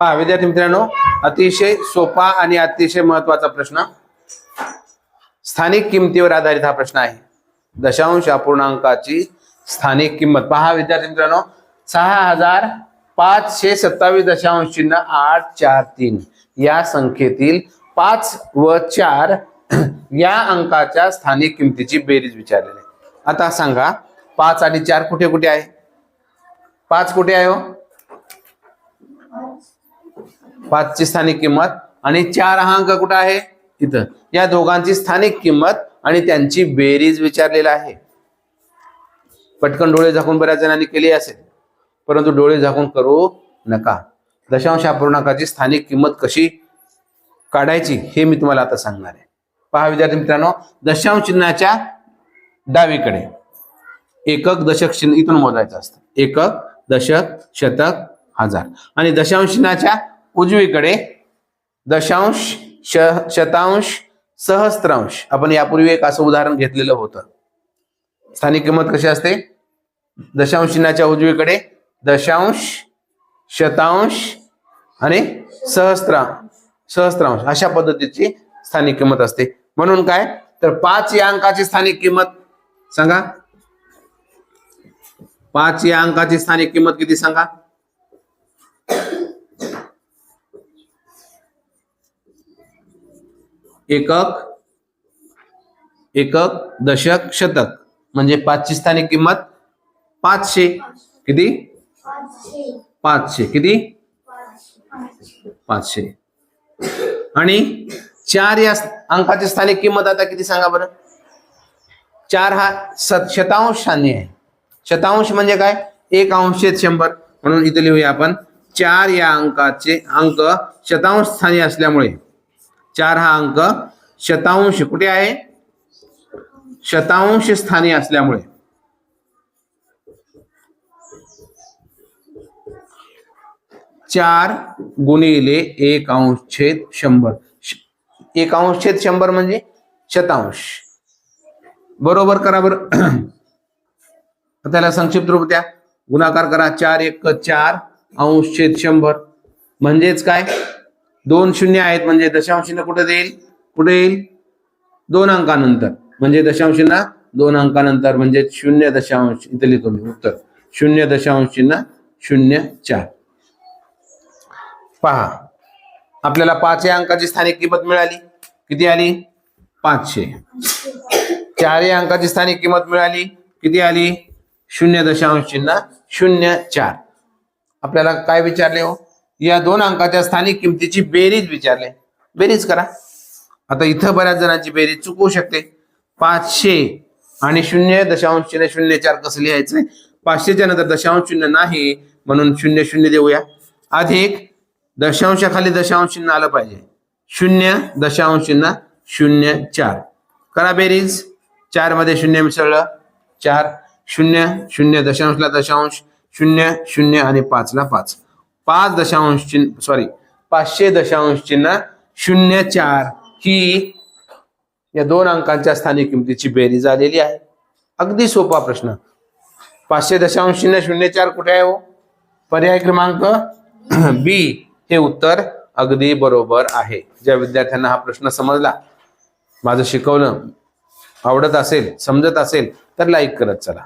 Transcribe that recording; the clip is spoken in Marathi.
पहा विद्यार्थी मित्रांनो अतिशय सोपा आणि अतिशय महत्त्वाचा प्रश्न. स्थानिक किमतीवर आधारित हा प्रश्न आहे. दशांश अपूर्णांकाची स्थानिक किंमत. पहा विद्यार्थी मित्रांनो सहा हजार पाचशे सत्तावीस दशांश चिन्ह आठ चार तीन. या संख्येतील पाच व चार या अंकाच्या स्थानिक किमतीची बेरीज विचारलेली आता सांगा पाच आणि चार कुठे कुठे आहे? पाच कुठे आहे हो? पाचची स्थानिक किंमत आणि चार हा अंक कुठं आहे? इथं. या दोघांची स्थानिक किंमत आणि त्यांची बेरीज विचारलेला आहे. पटकन डोळे झाकून बऱ्याच जणांनी केली असेल. परंतु डोळे झाकून करू नका. दशांश अपूर्णांकाची स्थानिक किंमत कशी काढायची हे मी तुम्हाला आता सांगणार आहे. पहा विद्यार्थी मित्रांनो दशांश चिन्हाच्या डावीकडे एकक दशक चिन्ह इथून मोजायचं असतं. एकक दशक शतक हजार. आणि दशांशनाच्या उजवीकडे दशांश श शतांश सहस्त्रांश. आपण यापूर्वी एक असं उदाहरण घेतलेलं होतं. स्थानिक किंमत कशी असते? दशांश चिन्हाच्या उजवीकडे दशांश शतांश आणि सहस्त्रा सहस्त्रांश अशा पद्धतीची स्थानिक किंमत असते. म्हणून काय? तर पाच या अंकाची स्थानिक किंमत सांगा. पाच या अंकाची स्थानिक किंमत किती सांगा? एकक एकक दशक शतक. म्हणजे पाचची स्थानिक किंमत पाचशे. किती? पाचशे. किती? पाचशे. आणि चार या अंकाची स्थानिक किंमत आता किती सांगा बरं? चार हा सत शतांश आहे. शतांश म्हणजे काय? एक अंश शंभर. म्हणून इथे लिहूया आपण. चार या अंकाचे अंक शतांश स्थानी असल्यामुळे. चार हा अंक. शतांश कुठे आहे? शतांश स्थानी असल्यामुळे. चार गुणिले एक अंश छेद शंभर. एक अंश छेद शंभर म्हणजे शतांश. बरोबर करा बर. त्याला संक्षिप्त रूप द्या. गुणाकार करा. चार एक चार अंश छेद शंभर. म्हणजेच काय? दोन शून्य आहेत म्हणजे दशांशीनं कुठे देईल? कुठे येईल? दोन अंकानंतर. म्हणजे दशांश दोन अंकानंतर म्हणजे शून्य दशांश इथे लिहितो मी उत्तर. शून्य दशांश शून्य चार. पहा. आपल्याला पाच या अंकाची स्थानिक किंमत मिळाली. किती आली? पाचशे. चार या अंकाची स्थानिक किंमत मिळाली. किती आली? शून्य दशांश चिन्ह शून्य चार. आपल्याला काय विचारले हो? या दोन अंकाच्या स्थानिक किमतीची बेरीज विचारले. बेरीज करा. आता इथं बऱ्याच जणांची बेरीज चुकवू शकते. पाचशे आणि शून्य दशांश शून्य शून्य चार कसं लिहायचंय? पाचशेच्या नंतर दशांश शून्य नाही म्हणून शून्य शून्य देऊया. अधिक दशांशाखाली दशांश चिन्ह आलं पाहिजे. शून्य दशांश चिन्ह शून्य चार. करा बेरीज. चारमध्ये शून्य मिसळलं. चार. शून्य शून्य दशांशला दशांश. शून्य शून्य आणि पाचला पाच. पाच दशांश चिन्ह सॉरी पाचशे दशांश चिन्ह शून्य चार ही या दोन अंकांच्या स्थानिक किमतीची बेरीज आलेली आहे. अगदी सोपा प्रश्न. पाचशे दशांश चिन्ह शून्य चार कुठे आहे हो? पर्याय क्रमांक बी. हे उत्तर अगदी बरोबर आहे. ज्या विद्यार्थ्यांना हा प्रश्न समजला माझं शिकवलं आवडत असेल समजत असेल तर लाईक करत चला.